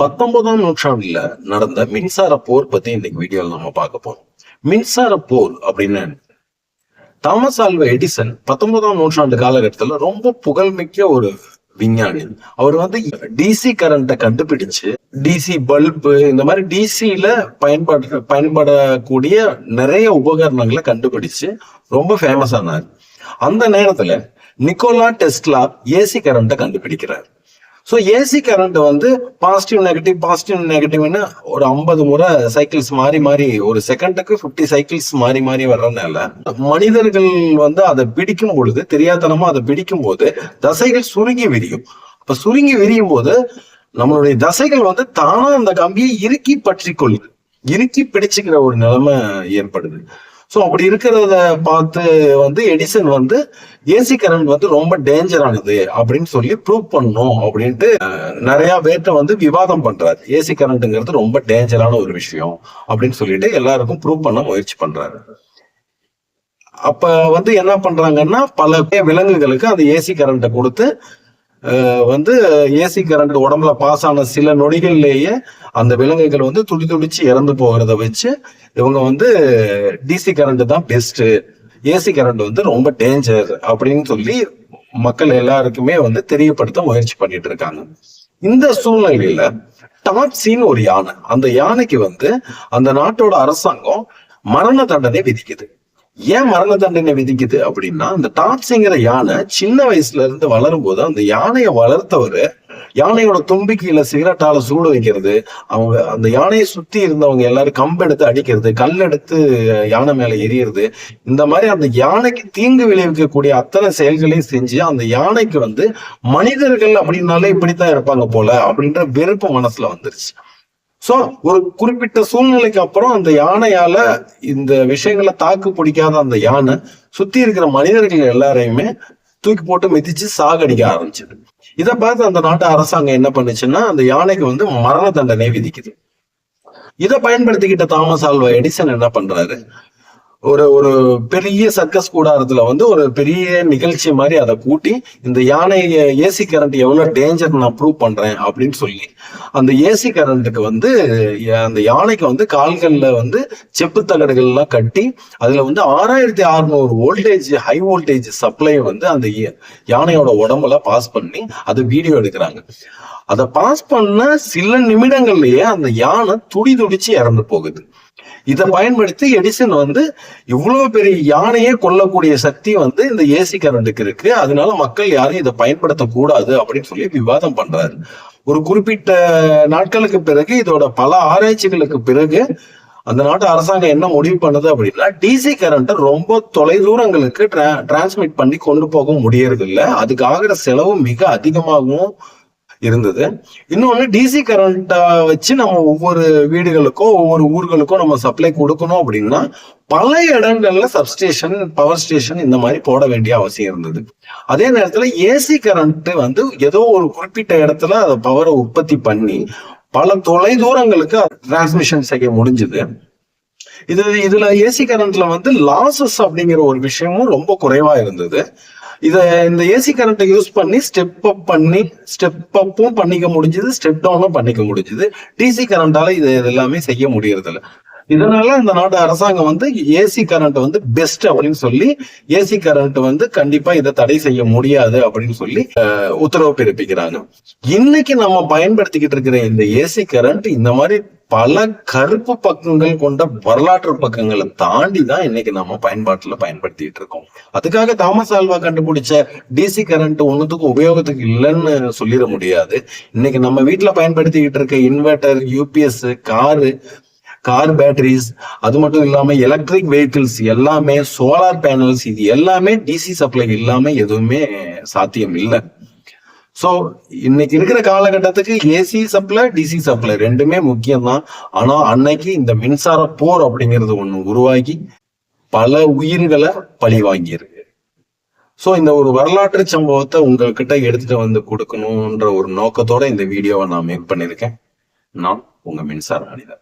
பத்தொன்பதாம் நூற்றாண்டுல நடந்த மின்சார போர் பத்தி இன்னைக்கு வீடியோல நம்ம பார்க்க போறோம். மின்சார போர் அப்படின்னு தாமஸ் ஆல்வா எடிசன் பத்தொன்பதாம் நூற்றாண்டு காலகட்டத்துல ரொம்ப புகழ்மிக்க ஒரு விஞ்ஞானி. அவர் வந்து டிசி கரண்ட்டை கண்டுபிடிச்சு டிசி பல்பு இந்த மாதிரி டிசியில பயன்பாடு பயன்படக்கூடிய நிறைய உபகரணங்களை கண்டுபிடிச்சு ரொம்ப ஃபேமஸ் ஆனார். அந்த நேரத்துல நிக்கோலா டெஸ்ட்லா ஏசி கரண்ட்டை கண்டுபிடிக்கிறார். ஸோ ஏசி கரண்ட் வந்து பாசிட்டிவ் நெகட்டிவ் பாசிட்டிவ் நெகட்டிவ்னு ஒரு ஐம்பது முறை சைக்கிள்ஸ் மாறி மாறி ஒரு செகண்டுக்கு ஃபிஃப்டி சைக்கிள்ஸ் மாறி மாறி வர்றதுனால மனிதர்கள் வந்து அதை பிடிக்கும் பொழுது தெரியாதனமா அதை பிடிக்கும் போது தசைகள் சுருங்கி விரியும். அப்ப சுருங்கி விரியும் போது நம்மளுடைய தசைகள் வந்து தானா அந்த கம்பியை இறுக்கி பற்றி கொள்ளுது இறுக்கி பிடிச்சுக்கிற ஒரு நிலைமை ஏற்படுது. ஸோ அப்படி இருக்கிறத பார்த்து வந்து எடிசன் வந்து ஏசி கரண்ட் வந்து ரொம்ப டேஞ்சரானது அப்படின்னு சொல்லி ப்ரூவ் பண்ணும் அப்படின்ட்டு நிறைய பேர்ட்ட வந்து விவாதம் பண்றாரு. ஏசி கரண்ட்டுங்கிறது ரொம்ப டேஞ்சரான ஒரு விஷயம் அப்படின்னு சொல்லிட்டு எல்லாருக்கும் ப்ரூவ் பண்ண முயற்சி பண்றாரு. அப்ப வந்து என்ன பண்றாங்கன்னா பல விலங்குகளுக்கு அந்த ஏசி கரண்ட்டை கொடுத்து வந்து ஏசி கரண்ட் உடம்புல பாஸ் ஆன சில நொடிகள்லேயே அந்த விலங்குகள் வந்து துடி துடிச்சு இறந்து போகிறத வச்சு இவங்க வந்து டிசி கரண்ட் தான் பெஸ்ட்டு ஏசி கரண்ட் வந்து ரொம்ப டேஞ்சர் அப்படின்னு சொல்லி மக்கள் எல்லாருக்குமே வந்து தெரியப்படுத்த முயற்சி பண்ணிட்டு இருக்காங்க. இந்த சூழ்நிலையில டாட்சின்னு ஒரு யானை அந்த யானைக்கு வந்து அந்த நாட்டோட அரசாங்கம் மரண தண்டனை விதிக்குது. ஏன் மரண தண்டனை விதிக்குது அப்படின்னா அந்த டாட்சிங்கிற யானை சின்ன வயசுல இருந்து வளரும் போது அந்த யானையை வளர்த்தவர் யானையோட தும்பிக்கையில சிகரெட்டால சூடு வைக்கிறது அவங்க அந்த யானையை சுத்தி இருந்தவங்க எல்லாரும் கம்பெடுத்து அடிக்கிறது கல் எடுத்து யானை மேல எரியறது இந்த மாதிரி அந்த யானைக்கு தீங்கு விளைவிக்கக்கூடிய அத்தனை செயல்களையும் செஞ்சு அந்த யானைக்கு வந்து மனிதர்கள் அப்படின்னாலே இப்படித்தான் இருப்பாங்க போல அப்படின்ற வெறுப்பு மனசுல வந்துருச்சு. சோ ஒரு குறிப்பிட்ட சூழ்நிலைக்கு அப்புறம் அந்த யானையால இந்த விஷயங்களை தாக்கு பிடிக்காத அந்த யானை சுத்தி இருக்கிற மனிதர்கள் எல்லாரையுமே தூக்கி போட்டு மிதிச்சு சாகடிக்க ஆரம்பிச்சது. இதை பார்த்து அந்த நாட்டு அரசாங்கம் என்ன பண்ணுச்சுன்னா அந்த யானைக்கு வந்து மரண தண்டனை விதிக்குது. இதை பயன்படுத்திக்கிட்ட தாமஸ் ஆல்வா எடிசன் என்ன பண்றாரு? ஒரு ஒரு பெரிய சர்க்கஸ் கூடாரத்துல வந்து ஒரு பெரிய நிகழ்ச்சி மாதிரி அதை கூட்டி இந்த யானை ஏசி கரண்ட் எவ்வளவு டேஞ்சர் நான் ப்ரூவ் பண்றேன் அப்படின்னு சொல்லி அந்த ஏசி கரண்ட்டுக்கு வந்து அந்த யானைக்கு வந்து கால்கள்ல வந்து செப்பு தகடுகள்லாம் கட்டி அதுல வந்து ஆறாயிரத்தி அறுநூறு வோல்டேஜ் ஹை வோல்டேஜ் சப்ளை வந்து அந்த ய- யானையோட உடம்புல பாஸ் பண்ணி அதை வீடியோ எடுக்கிறாங்க. அதை பாஸ் பண்ண சில நிமிடங்கள்லயே அந்த யானை துடி துடிச்சு இறந்து போகுது. இதை பயன்படுத்தி எடிசன் வந்து இவ்வளவு பெரிய யானையே கொல்லக்கூடிய சக்தி வந்து இந்த ஏசி கரண்டுக்கு இருக்கு. அதனால மக்கள் யாரும் இதை பயன்படுத்தக்கூடாது அப்படின்னு சொல்லி விவாதம் பண்றாரு. ஒரு குறிப்பிட்ட நாட்களுக்கு பிறகு இதோட பல ஆராய்ச்சிகளுக்கு பிறகு அந்த நாட்டு அரசாங்கம் என்ன முடிவு பண்ணுது அப்படின்னா டிசி கரண்ட்டை ரொம்ப தொலைதூரங்களுக்கு டிரான்ஸ்மிட் பண்ணி கொண்டு போக முடியறது இல்லை அதுக்கு ஆகிற செலவு மிக அதிகமாகவும் இருந்தது. இன்னொன்னு டிசி கரண்ட்டை வச்சு நம்ம ஒவ்வொரு வீடுகளுக்கோ ஒவ்வொரு ஊர்களுக்கோ நம்ம சப்ளை கொடுக்கணும் அப்படின்னா பல இடங்கள்ல சப்ஸ்டேஷன் பவர் ஸ்டேஷன் இந்த மாதிரி போட வேண்டிய அவசியம் இருந்தது. அதே நேரத்துல ஏசி கரண்ட் வந்து ஏதோ ஒரு குறிப்பிட்ட இடத்துல அதை பவரை உற்பத்தி பண்ணி பல தொலை தூரங்களுக்கு டிரான்ஸ்மிஷன் செய்ய முடிஞ்சுது. இது இதுல ஏசி கரண்ட்ல வந்து லாசஸ் அப்படிங்கிற ஒரு விஷயமும் ரொம்ப குறைவா இருந்தது. இத இந்த ஏசி கரண்ட்டை யூஸ் பண்ணி ஸ்டெப் அப் பண்ணி ஸ்டெப் அப்பும் பண்ணிக்க முடிஞ்சது ஸ்டெப் டவுனும் பண்ணிக்க முடிஞ்சது. டிசி கரண்டால இது எல்லாமே செய்ய முடியறதில்ல. இதனால இந்த நாட்டு அரசாங்கம் வந்து ஏசி கரண்ட் வந்து பெஸ்ட் அப்படின்னு சொல்லி ஏசி கரண்ட் வந்து கண்டிப்பா இதை தடை செய்ய முடியாது அப்படின்னு சொல்லி உத்தரவு பிறப்பிக்கிறாங்க. இன்னைக்கு நம்ம பயன்படுத்திக்கிட்டு இருக்கிற இந்த ஏசி கரண்ட் இந்த மாதிரி பல கருப்பு பக்கங்கள் கொண்ட வரலாற்று பக்கங்களை தாண்டி தான் இன்னைக்கு நம்ம பயன்பாட்டுல பயன்படுத்திட்டு இருக்கோம். அதுக்காக தாமஸ் ஆல்வா கண்டுபிடிச்ச டிசி கரண்ட் ஒன்றுத்துக்கும் உபயோகத்துக்கு இல்லைன்னு சொல்லிட முடியாது. இன்னைக்கு நம்ம வீட்டுல பயன்படுத்திக்கிட்டு இருக்க inverter UPS car car batteries அது மட்டும் இல்லாம எலக்ட்ரிக் வெஹிக்கிள்ஸ் எல்லாமே சோலார் பேனல்ஸ் இது எல்லாமே டிசி சப்ளை இல்லாம எதுவுமே சாத்தியம் இல்லை. சோ இன்னைக்கு இருக்கிற காலகட்டத்துக்கு ஏசி சப்ளை டிசி சப்ளை ரெண்டுமே முக்கியம் தான் ஆனா அன்னைக்கு இந்த மின்சார போர் அப்படிங்கிறது ஒண்ணு உருவாகி பல உயிர்களை பழி வாங்கியிருக்கு சோ இந்த ஒரு வரலாற்று சம்பவத்தை உங்ககிட்ட எடுத்துட்டு வந்து கொடுக்கணும்ன்ற ஒரு நோக்கத்தோட இந்த வீடியோவை நான் மேக் பண்ணியிருக்கேன். நான் உங்க மின்சார மனிதர்